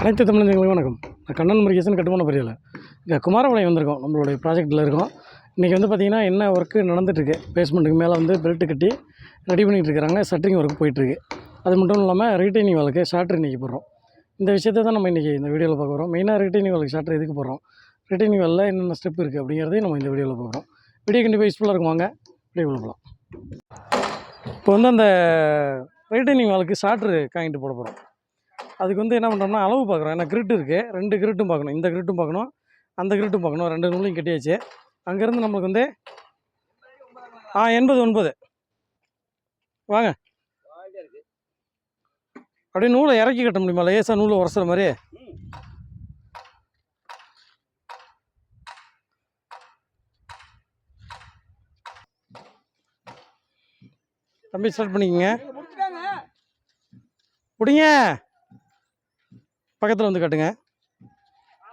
அனைத்து தமிழர்களுக்கும் வணக்கம். நான் கண்ணன் முருகேசன் கட்டுமான பொறியியல். இங்கே குமாரபாளையம் வந்திருக்கோம். நம்மளுடைய ப்ராஜெக்ட்டில் இருக்கோம். இன்றைக்கி வந்து பார்த்திங்கன்னா என்ன ஒர்க்கு நடந்துகிட்ருக்கு பேஸ்மெண்ட்டுக்கு மேலே வந்து பெல்ட்டு கட்டி ரெடி பண்ணிகிட்டு இருக்கிறாங்க சட்டரிங் ஒர்க் போயிட்டுருக்கு. அது மட்டும் இல்லாமல் ரீட்டைனிங் வேலைக்கு ஷார்ட்ரு இன்றைக்கி போடுறோம். இந்த விஷயத்தை தான் நம்ம இன்றைக்கி இந்த வீடியோவில் பார்க்க போகிறோம் மெயினாக ரீட்டைனிங் வேலைக்கு ஷார்ட்ரு எதுக்கு போகிறோம் ரீட்டைனிங் வேலையில் என்னென்ன ஸ்டெப் இருக்குது அப்படிங்கிறதையும் நம்ம இந்த வீடியோவில் பார்க்குறோம் வீடியோ கண்டிப்பாக யூஸ்ஃபுல்லாக இருக்கும். வாங்க வீடியோ போகலாம் இப்போ வந்து அந்த ரீட்டைனிங் வேலைக்கு ஷார்ட்ரு காங்கிட்டு போட போகிறோம் அதுக்கு வந்து என்ன பண்ணுறோம்னா அளவு பார்க்குறோம். ஏன்னா கிரிட் இருக்குது ரெண்டு கிரிட்டும் பார்க்கணும். இந்த கிரிட்டும் பார்க்கணும். அந்த கிரிட்டும் பார்க்கணும். ரெண்டு நூலையும் கட்டியாச்சு. அங்கேருந்து நம்மளுக்கு வந்து ஆ எண்பது ஒன்பது. வாங்க. அப்படியே நூலை இறக்கி கட்ட முடியுமா? லேசாக நூலை உரசுற மாதிரி? தம்பி ஸ்டார்ட் பண்ணிக்கோங்க. பிடிங்க பக்கத்தில் வந்து கட்டுங்க.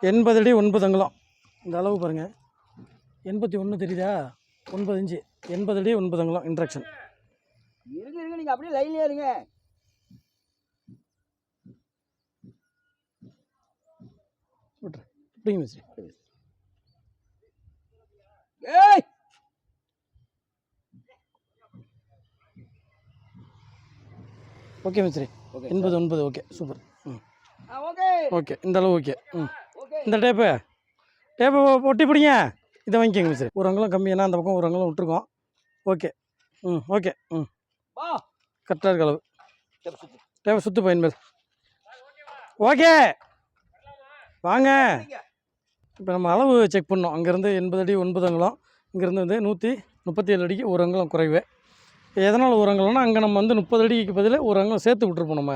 எண்பது அடி ஒன்பது அங்குலம். இந்த அளவு பாருங்கள் எண்பத்தி ஒன்று தெரியுதா? ஒன்பது இன்ச்சு. எண்பது அடி ஒன்பது அங்குலம் இன்ட்ரக்ஷன் இருங்க இருங்க நீங்க அப்படியே லைன்லயே இருங்க. விட்ரு பிடிங்க மிஸ்ரி ஏய்! ஓகே மிஸ்ரி ஓகே எண்பது ஒன்பது ஓகே சூப்பர் ஓகே. ஓகே இந்த அளவு ஓகே. ம். இந்த டேப்பு டேப்பு ஒட்டி பிடிங்க. இதை வாங்கிக்கோங்க மிஸ்ரி ஒரு அங்குலம் கம்மியானா அந்த பக்கம் ஒரு அங்குலம் விட்ருக்கோம் ஓகே. ம் ஓகே ம். கரெக்டாக இருக்க அளவு. தேவை சுத்து. பயன்மேல் ஓகே. வாங்க. இப்போ நம்ம அளவு செக் பண்ணோம் அங்கேருந்து எண்பது அடி ஒன்பது அங்குலம். இங்கேருந்து வந்து நூற்றி முப்பத்தி ஏழு அடிக்கு ஒரு அங்குலம் குறைவு. எதனால் ஒரு அங்குலம்னா அங்கே நம்ம வந்து முப்பது அடிக்கு பதில் ஒரு அங்குலம் சேர்த்து விட்ருப்போம் நம்ம.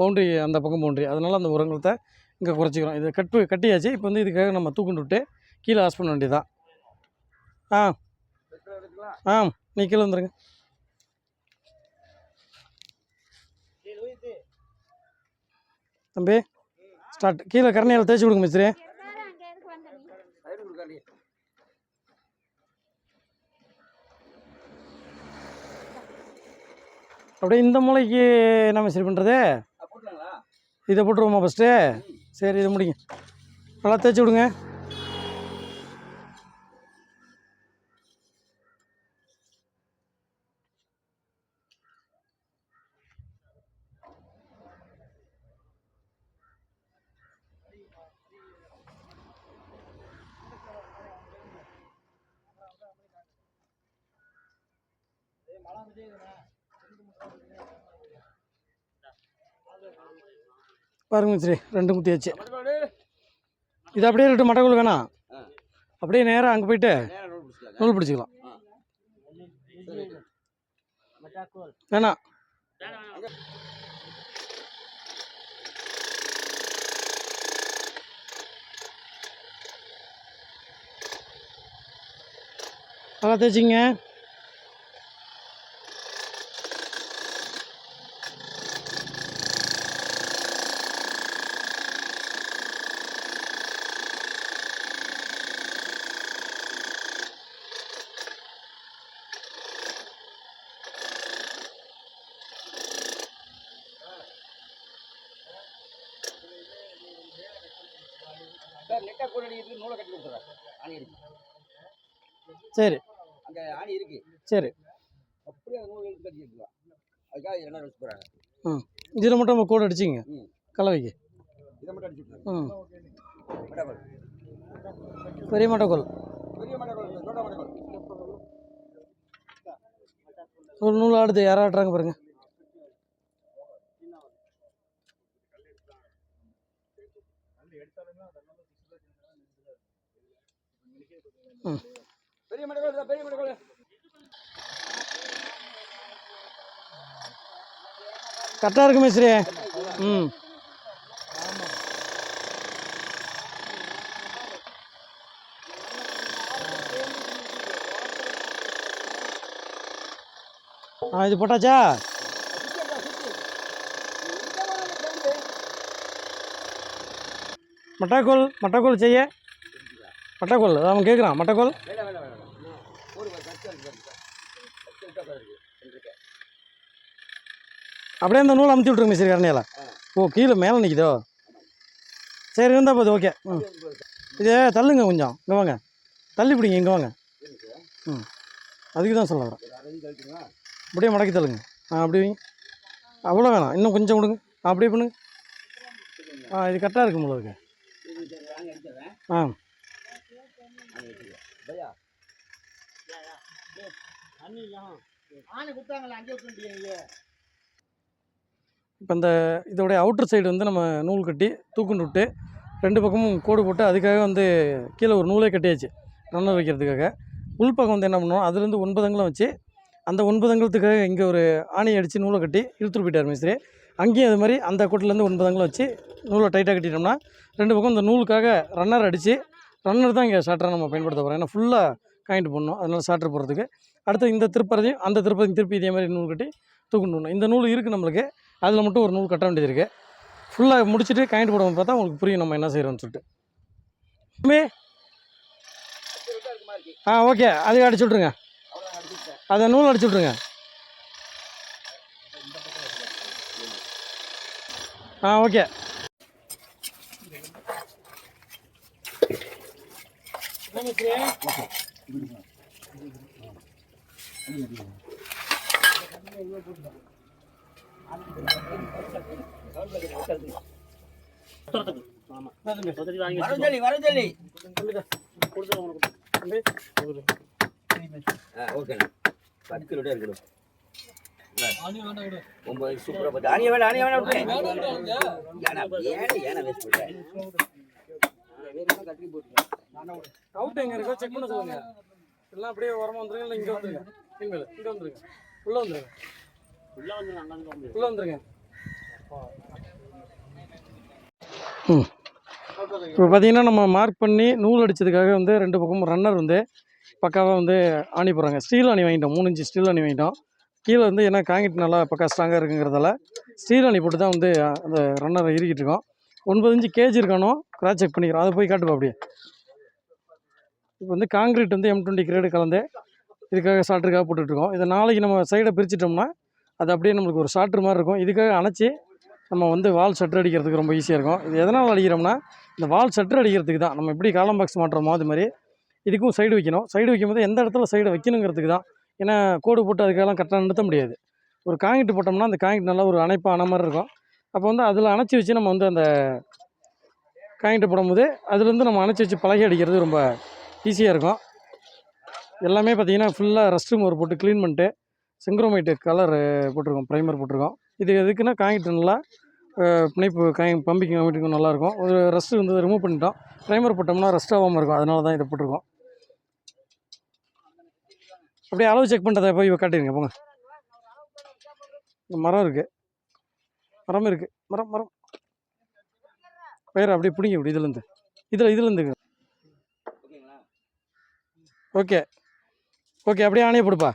பவுண்ட்ரி அந்த பக்கம் பவுண்ட்ரி. அதனால் அந்த உரங்களத்தை இங்கே குறைச்சிக்கிறோம். இது கட்டு கட்டியாச்சு. இப்போ வந்து இதுக்காக நம்ம தூக்குண்டு விட்டு கீழே ஆஸ் பண்ண வேண்டியதான் ஆ. ஆ. நீ கீழே வந்துருங்க. தம்பி ஸ்டார்ட் கீழே கரணையால் தேய்ச்சி கொடுங்க மிஸ்திரி அப்படியே இந்த மூளைக்கு என்ன மிஸ்திரி பண்ணுறது இதை போட்டுருவோமா ஃபஸ்ட்டு சரி இதை முடிங்க. நல்லா தேய்ச்சி விடுங்க. பாருங்க மிஸ்ரி ரெண்டு குத்தியாச்சு இது அப்படியே ரெண்டு மட்டக்குள் வேணாம் அப்படியே நேராக அங்கே போயிட்டு நூல் பிடிச்சிக்கலாம். வேணாம். நல்லா தேய்ச்சிங்க நூலை கட்டி ஆணி இருக்கு. சரி. அங்க ஆணி இருக்கு. சரி. அப்படியே அந்த நூல் எடுத்து கட்டி எடுத்துக்கலாம் அதுக்காக என்ன வச்சு போறாங்க ம். இதில் மட்டும் நம்ம கோடு அடிச்சிங்க. கலவைக்கு. இதை மட்டும் அடிச்சு விட்டுருங்க. ம். மட்டக்கோல் பெரிய மட்டக்கோல் பெரிய இல்லை, மட்டக்கோல் ஒரு நூல் ஆடுது யாரா ஆடுறாங்க பெரிய மட்டக்கோல் பெரிய மட்டக்கோல் கரெக்டாக இருக்கு மிஸ்ரி ம். ஆ இது போட்டாச்சா? மட்டாக்கோல் மட்டாக்கோல் செய்ய. மட்டைக்கோல் அவன் கேட்குறான் மட்டைக்கோல். அப்படியே அந்த நூல் அமுத்தி விட்ருங்க மிஸ்ரி கரணையால். ஓ கீழே மேலே நிற்குதோ சரி இருந்தால் போது ஓகே. ம். இதே தள்ளுங்க கொஞ்சம் இங்கே வாங்க. தள்ளி பிடிங்க இங்கே வாங்க. ம். அதுக்கு தான் சொல்ல வரேன். அப்படியே மடக்கி தள்ளுங்க. ஆ அப்படி அவ்வளோ வேணாம் இன்னும் கொஞ்சம் கொடுங்க. அப்படியே பண்ணுங்க. ஆ இது கரெக்டாக இருக்கும் போல இருக்கு. ஆ. இப்போ இந்த இதோடைய அவுட்டர் சைடு வந்து நம்ம நூல் கட்டி தூக்குண்டு விட்டு ரெண்டு பக்கமும் கோடு போட்டு அதுக்காக வந்து கீழே ஒரு நூலே கட்டியாச்சு ரன்னர் வைக்கிறதுக்காக. உள்பக்கம் வந்து என்ன பண்ணுவோம் அதுலேருந்து ஒன்பது வச்சு அந்த ஒன்பதுங்களத்துக்காக இங்கே ஒரு ஆணி அடித்து நூலை கட்டி இழுத்துட்டு போயிட்டார் மிஸ்திரி அங்கேயும் அது மாதிரி அந்த கோட்டிலேருந்து ஒன்பது வச்சு நூலை டைட்டாக கட்டிட்டோம்னா ரெண்டு பக்கம் இந்த நூலுக்காக ரன்னர் அடித்து ரன்னர் தான் இங்கே ஷாட்டராக நம்ம பயன்படுத்த போகிறோம் ஏன்னா ஃபுல்லாக காயின்ட்டு பண்ணணும். அதனால் ஷாட்டர் போடுறதுக்கு. அடுத்து இந்த திருப்பறதையும் அந்த திருப்பதையும் திருப்பி இதே மாதிரி நூல் கட்டி தூக்கணும் இந்த நூல் இருக்குது நம்மளுக்கு. அதில் மட்டும் ஒரு நூல் கட்ட வேண்டியது இருக்குது ஃபுல்லாக முடிச்சுட்டு காயின்ட் போடுவோம் பார்த்தா உங்களுக்கு புரியும் நம்ம என்ன செய்கிறோம்னு சொல்லிட்டு. தம்பி ஆ ஓகே அதையும் அடிச்சு விட்ருங்க அதை நூல் அடிச்சு விட்ருங்க ஆ ஓகே ஓகேண்ணா பத்து கிலோ இருக்கணும். ஒன்பது ஆனிய ஆனிய. ஏன்னா ஏன்னா வேஸ்ட் பண்ணுறேன் அவுட் எங்கே இருக்கோ செக் பண்ண சொல்லுங்க. எல்லாம் அப்படியே உரமா வந்துருங்க இல்லை இங்கே வந்துருங்க. இங்கே இங்கே வந்துருங்க. உள்ளே வந்துருங்க. உள்ளே வந்துருங்க. ம் இப்போ பார்த்தீங்கன்னா நம்ம மார்க் பண்ணி நூல் அடித்ததுக்காக வந்து ரெண்டு பக்கமும் ரன்னர் வந்து பக்காவாக வந்து ஆணி போடுறாங்க. ஸ்டீல் அணி வாங்கிட்டோம். மூணு இன்ச்சு ஸ்டீல் அணி வாங்கிட்டோம். கீழே வந்து ஏன்னா காங்கிரீட் நல்லா பக்கா ஸ்ட்ராங்காக இருக்குங்கிறதால ஸ்டீல் அணி போட்டு தான் வந்து அந்த ரன்னரை இறுக்கிட்டு இருக்கோம். ஒன்பது இன்ச்சு கேஜ் இருக்கானோ கிராச் செக் பண்ணிக்கிறோம். அதை போய் காட்டுப்பா அப்படியே. இப்போ வந்து காங்கிரீட் வந்து எம் டுவெண்ட்டி கிரேடு கலந்து இதுக்காக ஷார்ட்டருக்காக போட்டுட்ருக்கோம். இதை நாளைக்கு நம்ம சைடை பிரிச்சிட்டோம்னா அது அப்படியே நம்மளுக்கு ஒரு சாட்ரு மாதிரி இருக்கும். இதுக்காக அணைச்சி நம்ம வந்து வால் ஷட்டர் அடிக்கிறதுக்கு ரொம்ப ஈஸியாக இருக்கும். இது எதனால் அடிக்கிறோம்னா இந்த வால் ஷட்டர் அடிக்கிறதுக்கு தான். நம்ம எப்படி காலம் பாக்ஸ் மாட்டுறோமோ அது மாதிரி இதுக்கும் சைடு வைக்கணும். சைடு வைக்கும்போது எந்த இடத்துல சைடு வைக்கணுங்கிறதுக்கு தான். ஏன்னா கோடு போட்டு அதுக்கெல்லாம் கரெக்டாக நிறுத்த முடியாது. ஒரு காங்கிட்டு போட்டோம்னா அந்த காங்கிட்டு நல்லா ஒரு அணைப்பாக மாதிரி இருக்கும். அப்போ வந்து அதில் அணைச்சி வச்சு நம்ம வந்து அந்த காங்கிட்டு போடும்போது அதுலேருந்து நம்ம அணைச்சி வச்சு பழகி அடிக்கிறது ரொம்ப ஈஸியாக இருக்கும். எல்லாமே பார்த்தீங்கன்னா ஃபுல்லாக ரெஸ்ட் ஒரு போட்டு க்ளீன் பண்ணிட்டு செங்க்ரோமைட்டு கலர் போட்டிருக்கோம் ப்ரைமர் போட்டிருக்கோம். இது எதுக்குன்னா காங்கிட்டு நல்லா பிணைப்பு காய் பம்பிங் காங்கிட்டுக்கும் நல்லாயிருக்கும் ஒரு ரெஸ்ட் வந்து ரிமூவ் பண்ணிட்டோம். ப்ரைமர் போட்டோம்னா ரெஸ்ட் ஆகாமல் இருக்கும். அதனால தான் இதை போட்டிருக்கோம். அப்படியே அளவு செக் பண்ணுறதை போய் காட்டிடுங்க போங்க. மரம் இருக்குது மரம் இருக்குது மரம் மரம். வேறு அப்படியே பிடிங்க இப்படி இதுலேருந்து இதில் இதுலேருந்து ஓகே. ஓகே அப்படியே ஆணையை போடுப்பா.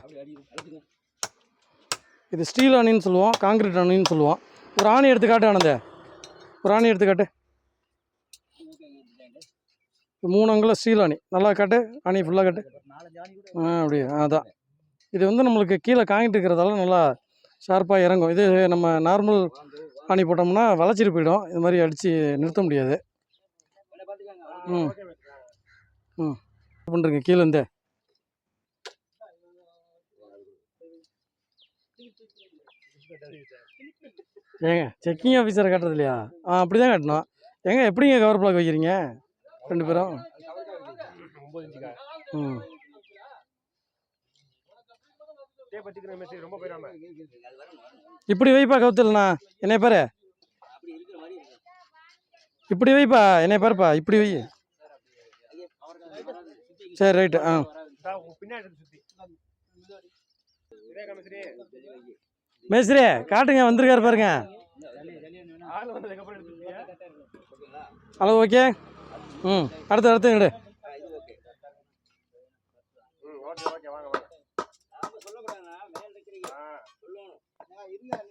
இது ஸ்டீல் ஆணின்னு சொல்லுவோம் காங்கிரீட் ஆணின்னு சொல்லுவோம். ஒரு ஆணி எடுத்து காட்டு ஆனந்த. ஒரு ஆணி எடுத்து காட்டு இது மூணு அங்குல ஸ்டீல் ஆணி நல்லா காட்டு ஆணி ஃபுல்லாக காட்டு. ஆ அப்படி அதான். இது வந்து நம்மளுக்கு கீழே காங்கிட்டு இருக்கிறதால நல்லா ஷார்ப்பாக இறங்கும். இது நம்ம நார்மல் ஆணி போட்டோம்னா வளைச்சிட்டு போயிடும். இது மாதிரி அடித்து நிறுத்த முடியாது. ம். ம். பண்ணுறீங்க கீழே இருந்தே. ஏங்க செக்கிங் ஆஃபீஸரை கட்டுறது இல்லையா? ஆ அப்படி தான் கட்டணும். ஏங்க எப்படிங்க கவர் பிளாக் வைக்கிறீங்க? ரெண்டு பேரும்? ம். இப்படி வைப்பா கவுத்தல்ண்ணா என்னை பாரு. இப்படி வைப்பா? என்னை பாருப்பா. இப்படி வை. சரி ரைட்டு ஆ. மேஸ்திரி காட்டுங்க வந்திருக்காரு பாருங்க. அளவு ஓகே. ம் அடுத்து அடுத்து எடு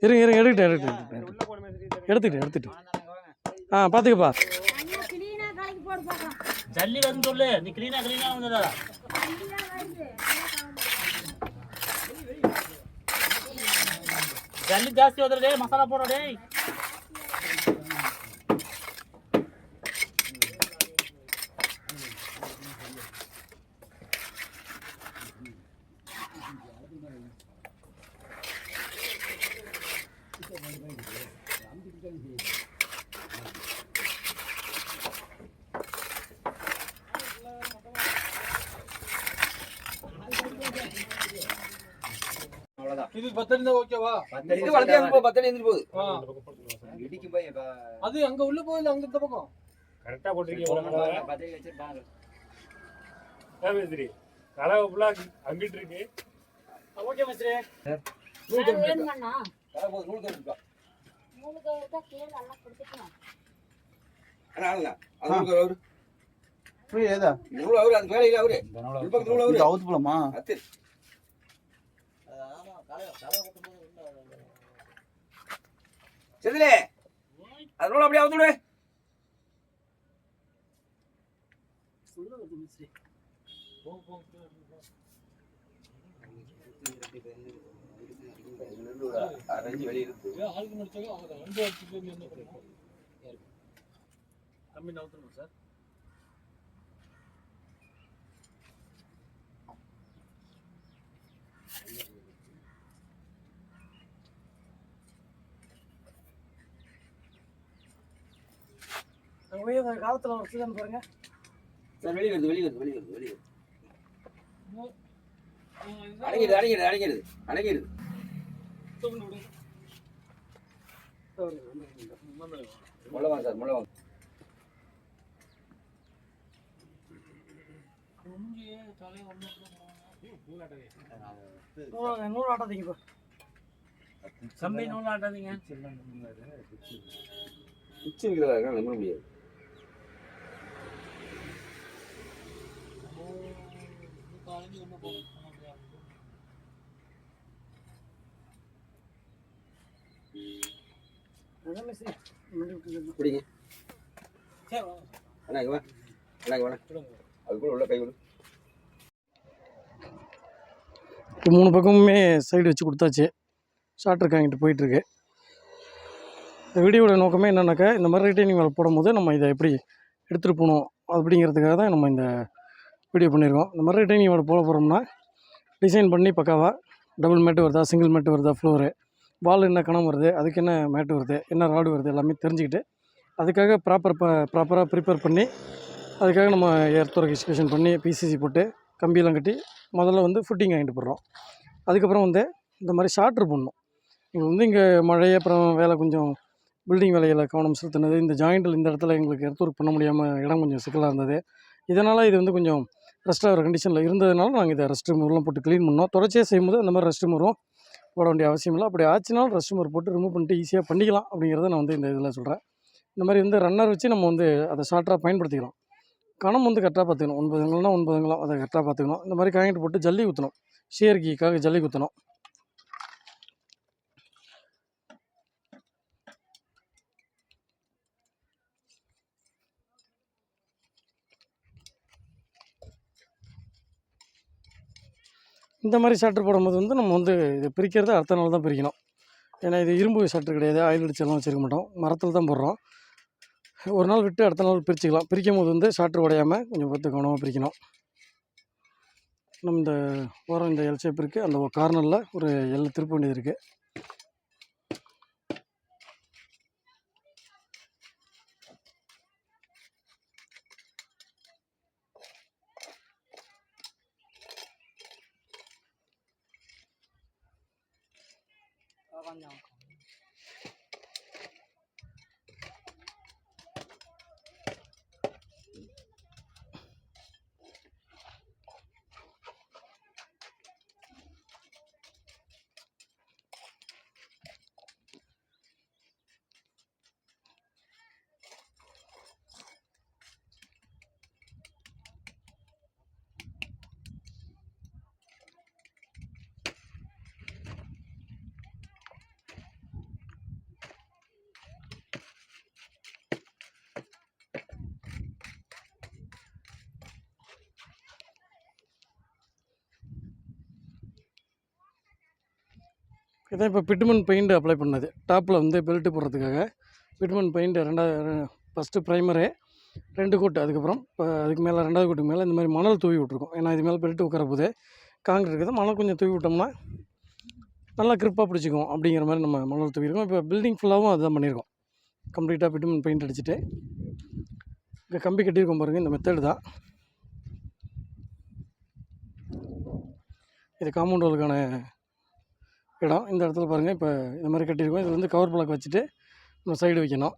இருங்க இருங்க எடுக்கிட்டேன் எடுத்துக்கிட்டேன் எடுத்துக்கிட்டேன் எடுத்துக்கிட்டேன் ஆ பார்த்துக்கப்பா ஜல்லி வந்து சொல்லு நீ கிளீனா கிளீனா வந்ததா? ஜல்லி ஜாஸ்தி வந்துடுடே மசாலா போடுறடே பத்தடி தான் ஓகேவா இது போகுது, பத்தடி இருந்து போகுது போய் அது அங்க உள்ள போயில அங்க இந்த பக்கம்? கரெக்டா போட்டிருக்கீங்க பத்தடி வச்சு பாருங்க மேஸ்திரி. கலவை ஃபுல்லா அங்கிட்டு இருக்கு. ஓகே மிஸ்ரே வேற வேணுமாண்ணா? தலை போகுது, நூல் கட்டு இருக்கா. உங்களுக்கு இருக்கா கீழே நல்லா கொடுத்துக்கலாம் அண்ணா, அண்ணா, அது நூல் கட்டு அவரு. ஏதா நூல் அவரு, அது வேலையில அவரு. நூல் அவரு. அவுத்து போலாமா? அத்து. செந்திலே, அது நூல் அப்படியே அவுத்து விடு. அரைஞ்சு வெளியே இருக்கு. ஆளுக்கு நவுத்தணும் சார் காலத்தில் ஒரு சீசன் பாருங்க சார், வெளியே வருது, வெளியே வருது, வெளியே வருது, வெளியே வருது. அடங்கிடுது, அடங்கிடுது, அடங்கிடுது, அடங்கிடுது. முள்ள வாங்க சார், முள்ள வாங்க. நூறு நூறு ஆட்டாதீங்க இப்போ சம்பி நூல் ஆட்டாதீங்க குச்சி இருக்கிறதா இருக்கா, நம்ப முடியாது. அதான் மிஸ்ரே முன்னாடி விட்டுருங்க. பிடிங்க. அண்ணா, இங்க வா. அண்ணா, இங்க வாண்ணா. அதுக்குள்ள உள்ள கை விடு. இப்போ மூணு பக்கமுமே சைடு வச்சு கொடுத்தாச்சு ஷார்ட் இருக்காங்கிட்டு போயிட்டுருக்கு இந்த வீடியோட நோக்கமே என்னன்னாக்கா இந்த மாதிரி ரிட்டைனிங் மேலே போடும்போது நம்ம இதை எப்படி எடுத்துகிட்டு போகணும் அப்படிங்கிறதுக்காக தான் நம்ம இந்த வீடியோ பண்ணியிருக்கோம். இந்த மாதிரி ரிட்டைனிங் ஓட போட போகிறோம்னா டிசைன் பண்ணி பக்காவாக டபுள் மேட்டு வருதா சிங்கிள் மேட்டு வருதா ஃப்ளோரு வால் என்ன கணம் வருது அதுக்கு என்ன மேட்டு வருது என்ன ராடு வருது எல்லாமே தெரிஞ்சுக்கிட்டு அதுக்காக ப்ராப்பர் ப ப்ராப்பராக ப்ரிப்பேர் பண்ணி அதுக்காக நம்ம எர்த் எக்ஸ்கேஷன் பண்ணி பிசிசி போட்டு கம்பியெல்லாம் கட்டி முதல்ல வந்து ஃபுட்டிங் வாங்கிட்டு போடுறோம். அதுக்கப்புறம் வந்து இந்த மாதிரி ஷார்ட்ரு பண்ணணும் இங்கே வந்து இங்கே மழை அப்புறம் வேலை கொஞ்சம் பில்டிங் வேலையில் கவனம் செலுத்தினது. இந்த ஜாயிண்டில் இந்த இடத்துல எங்களுக்கு எர்த் ஒர்க் பண்ண முடியாமல் இடம் கொஞ்சம் சிக்கலாக இருந்தது. இதனால் இது வந்து கொஞ்சம் ரெஸ்ட் ஆகிற கண்டிஷனில் இருந்ததுனால நாங்கள் இதை ரெஸ்ட் ரிமூவ்லாம் போட்டு க்ளீன் பண்ணோம். தொடர்ச்சியாக செய்யும்போது அந்த மாதிரி ரெஸ்ட் ரிமூவும் போட வேண்டிய அவசியம் இல்லை. அப்படி ஆச்சுனாலும் ரெஸ்ட் ரிமூவர் போட்டு ரிமூவ் பண்ணிட்டு ஈஸியாக பண்ணிக்கலாம் அப்படிங்கிறத நான் வந்து இந்த இதில் சொல்கிறேன் இந்த மாதிரி வந்து ரன்னர் வச்சு நம்ம வந்து அதை ஷார்ட்டாக பயன்படுத்திக்கலாம். கணம் வந்து கரெக்டாக பார்த்துக்கணும். ஒன்பது ஒன்பதுங்களா ஒன்பது அதை கரெக்டாக பார்த்துக்கணும். இந்த மாதிரி காங்கிட்டு போட்டு ஜல்லி ஊற்றணும் ஷேர்கிக்காக ஜல்லி குத்தணும் இந்த மாதிரி ஷட்டர் போடும்போது வந்து நம்ம வந்து இது பிரிக்கிறது அடுத்த நாள் தான் பிரிக்கணும். ஏன்னா இது இரும்பு ஷட்டர் கிடையாது ஆயில் அடிச்செல்லாம் வச்சுருக்க மாட்டோம். மரத்தில் தான் போடுறோம். ஒரு நாள் விட்டு அடுத்த நாள் பிரிச்சுக்கலாம். பிரிக்கும் போது வந்து ஷாட்ரு உடையாமல் கொஞ்சம் பார்த்து கவனமாக பிரிக்கணும். நம்ம இந்த ஓரம் இந்த எல் ஷேப் இருக்குது அந்த கார்னரில் ஒரு எல் திருப்ப வேண்டியது இருக்குது abandono. இதான் இப்போ பிட்மன் பெயிண்ட் அப்ளை பண்ணது. டாப்பில் வந்து பெல்ட்டு போடுறதுக்காக. பிட்மன் பெயிண்ட் ரெண்டாவது ஃபஸ்ட்டு ப்ரைமரு ரெண்டு கோட்டு அதுக்கப்புறம் இப்போ அதுக்கு மேலே ரெண்டாவது கோட்டுக்கு மேலே இந்த மாதிரி மணல் தூவி விட்ருக்கோம் ஏன்னா இது மேலே பெல்ட்டு உட்கார போது காங்கிரீட் இருக்குது. மணல் கொஞ்சம் தூவி விட்டோம்னா நல்லா கிரிப்பாக பிடிச்சிக்கும் அப்படிங்கிற மாதிரி நம்ம மணல் தூவிருக்கோம். இப்போ பில்டிங் ஃபுல்லாகவும் அதுதான் பண்ணியிருக்கோம் கம்ப்ளீட்டாக பிட்மன் பெயிண்ட் அடிச்சுட்டு. இங்கே கம்பி கட்டியிருக்கோம் பாருங்கள் இந்த மெத்தடு தான். இது காம்பவுண்ட் வாலுக்கான இடம் இந்த இடத்துல பாருங்கள் இப்போ இந்த மாதிரி கட்டியிருக்கோம். இதில் வந்து கவர் பிளாக் வச்சுட்டு நம்ம சைடு வைக்கணும்.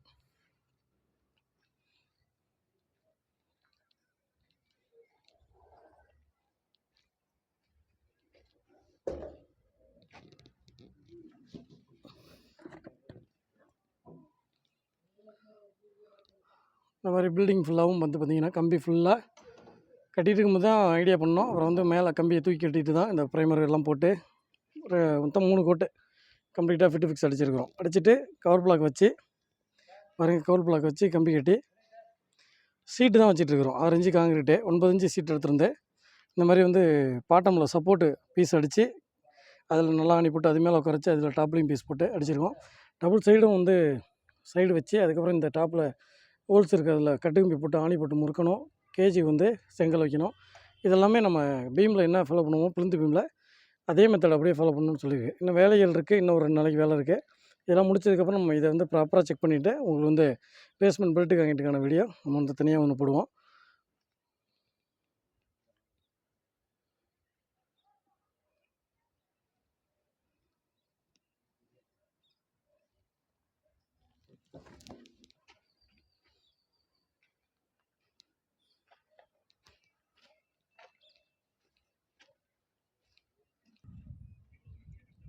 இந்த மாதிரி பில்டிங் ஃபுல்லாகவும் வந்து பார்த்திங்கன்னா கம்பி ஃபுல்லாக கட்டிகிட்டு இருக்கும்போது தான் ஐடியா பண்ணோம். அப்புறம் வந்து மேலே கம்பியை தூக்கி கட்டிட்டு தான் இந்த ப்ரைமர் எல்லாம் போட்டு ஒரு மொத்தம் மூணு கோட்டு கம்ப்ளீட்டாக ஃபிட்டு ஃபிக்ஸ் அடிச்சிருக்கிறோம். அடிச்சுட்டு கவர் பிளாக் வச்சு பாருங்கள் கவர் பிளாக் வச்சு கம்பி கட்டி சீட்டு தான் வச்சிட்ருக்குறோம் ஆறு இன்ச்சு காங்கிரீட்டு ஒன்பது இன்ச்சு சீட் எடுத்துருந்து இந்த மாதிரி வந்து பாட்டமில் சப்போர்ட்டு பீஸ் அடித்து அதில் நல்லா அணி போட்டு அது மேலே உட்காரச்சு அதில் டாப்லையும் பீஸ் போட்டு அடிச்சிருக்கோம். டபுள் சைடும் வந்து சைடு வச்சு அதுக்கப்புறம் இந்த டாப்பில் ஹோல்ஸ் இருக்கிறதுல கட்டுக்கம்பி போட்டு ஆணி போட்டு முறுக்கணும். கேஜி வந்து செங்கல் வைக்கணும். இதெல்லாமே நம்ம பீமில் என்ன ஃபாலோ பண்ணுவோம் பிளிந்து பீமில் அதே மெத்தட் அப்படியே ஃபாலோ பண்ணணும்னு சொல்லியிருக்கு. இன்னும் வேலைகள் இருக்குது இன்னும் ஒரு ரெண்டு நாளைக்கு வேலை இருக்குது இதெல்லாம் முடிச்சதுக்கப்புறம் நம்ம இதை வந்து ப்ராப்பராக செக் பண்ணிவிட்டு உங்களுக்கு வந்து பேஸ்மெண்ட் பெல்ட்டு காங்கிட்டுக்கான வீடியோ நம்ம வந்து தனியாக ஒன்று போடுவோம்.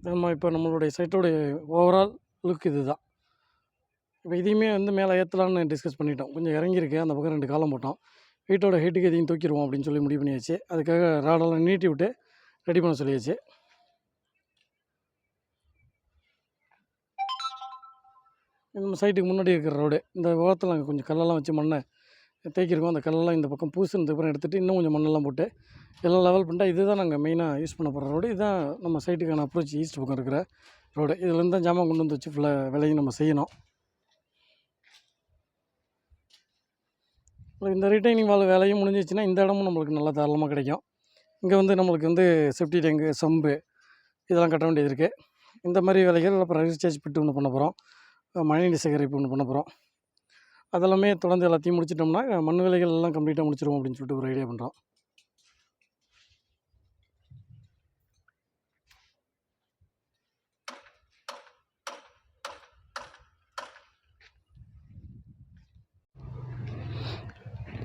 நம்ம இப்போ நம்மளுடைய சைட்டோடைய ஓவரால் லுக் இது தான் இப்போ இதையுமே வந்து மேலே ஏற்றலான்னு டிஸ்கஸ் பண்ணிட்டோம். கொஞ்சம் இறங்கியிருக்கு. அந்த பக்கம் ரெண்டு காலம் போட்டோம். வீட்டோட ஹீட்டுக்கு இதையும் தூக்கிடுவோம் அப்படின்னு சொல்லி முடிவு பண்ணியாச்சு. அதுக்காக ராடெல்லாம் நீட்டி விட்டு ரெடி பண்ண சொல்லியாச்சு. நம்ம சைட்டுக்கு முன்னாடி இருக்கிற ரோடு இந்த ஓரத்தில் அங்கே கொஞ்சம் கல்லெல்லாம் வச்சு மண்ணை தேய்க்கிருக்கோம் அந்த கல்லெல்லாம் இந்த பக்கம் பூசினதுக்கப்புறம் எடுத்துகிட்டு இன்னும் கொஞ்சம் மண்ணெல்லாம் போட்டு எல்லாம் லெவல் பண்ணிட்டா இதுதான் நாங்கள் மெயினாக யூஸ் பண்ண போகிற ரோடு இதுதான் நம்ம சைட்டுக்கான அப்ரோச் ஈஸ்ட் பக்கம் இருக்கிற ரோடு இதுலேருந்து தான் ஜாமான் கொண்டு வந்து வச்சு ஃபுல்லாக விலையும் நம்ம செய்யணும். அப்புறம் இந்த ரிட்டைனிங் வால் வேலையும் முடிஞ்சிச்சுன்னா இந்த இடமும் நம்மளுக்கு நல்லா தாராளமாக கிடைக்கும். இங்கே வந்து நம்மளுக்கு வந்து செப்டி டேங்கு சம்பு இதெல்லாம் கட்ட வேண்டியது இருக்குது இந்த மாதிரி வேலைகள் அப்புறம் ரீசார்ஜ் பிட்டு ஒன்று பண்ண போகிறோம் மழைநீர் சேகரிப்பு ஒன்று பண்ண போகிறோம் அதெல்லாமே தொடர்ந்து எல்லாத்தையும் முடிச்சிட்டோம்னா மண் வேலைகள் எல்லாம் கம்ப்ளீட்டாக முடிச்சிருவோம் அப்படின்னு சொல்லிட்டு ஒரு ஐடியா பண்ணுறோம்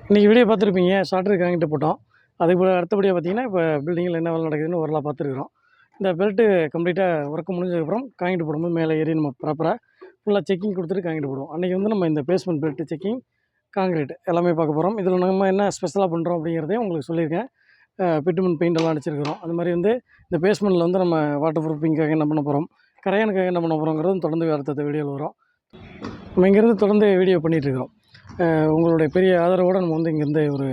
இன்றைக்கி வீடியோ பார்த்துருப்பீங்க ஷார்ட்ரு காங்கிட்டு போட்டோம். அதுக்கு அடுத்தபடியாக பார்த்தீங்கன்னா இப்போ பில்டிங்கில் என்ன வேலை நடக்குதுன்னு ஓரலாக பார்த்துருக்குறோம். இந்த பெல்ட்டு கம்ப்ளீட்டாக ஒர்க் முடிஞ்சதுக்கப்புறம் காங்கிட்டு போடும்போது மேலே ஏறி நம்ம ப்ராப்பராக ஃபுல்லாக செக்கிங் கொடுத்துட்டு காங்கிட்டு போடுவோம். அன்றைக்கி வந்து நம்ம இந்த பேஸ்மெண்ட் பெல்ட்டு செக்கிங் காங்கிரீட் எல்லாமே பார்க்க போகிறோம் இதில் நம்ம என்ன ஸ்பெஷலாக பண்ணுறோம் அப்படிங்கிறதையும் உங்களுக்கு சொல்லியிருக்கேன். பிட்டுமன் பெயிண்ட் எல்லாம் அடிச்சிருக்கிறோம். அது மாதிரி வந்து இந்த பேஸ்மெண்ட்டில் வந்து நம்ம வாட்டர் ப்ரூஃபிங்காக என்ன பண்ண போகிறோம் கரையானுக்காக என்ன பண்ண போகிறோங்கிறதும் தொடர்ந்து அடுத்தடுத்த வீடியோவில் வரும். நம்ம இங்கேருந்து தொடர்ந்து வீடியோ பண்ணிகிட்ருக்கிறோம் உங்களுடைய பெரிய ஆதரவோடு நம்ம வந்து இங்கேருந்து ஒரு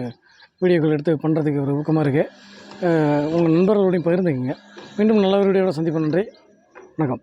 வீடியோக்கள் எடுத்து பண்ணுறதுக்கு ஒரு ஊக்கமாக இருக்குது உங்கள் நண்பர்களோடையும் பகிர்ந்துக்குங்க. மீண்டும் நல்ல வீடியோட சந்திப்பு நன்றி. வணக்கம்.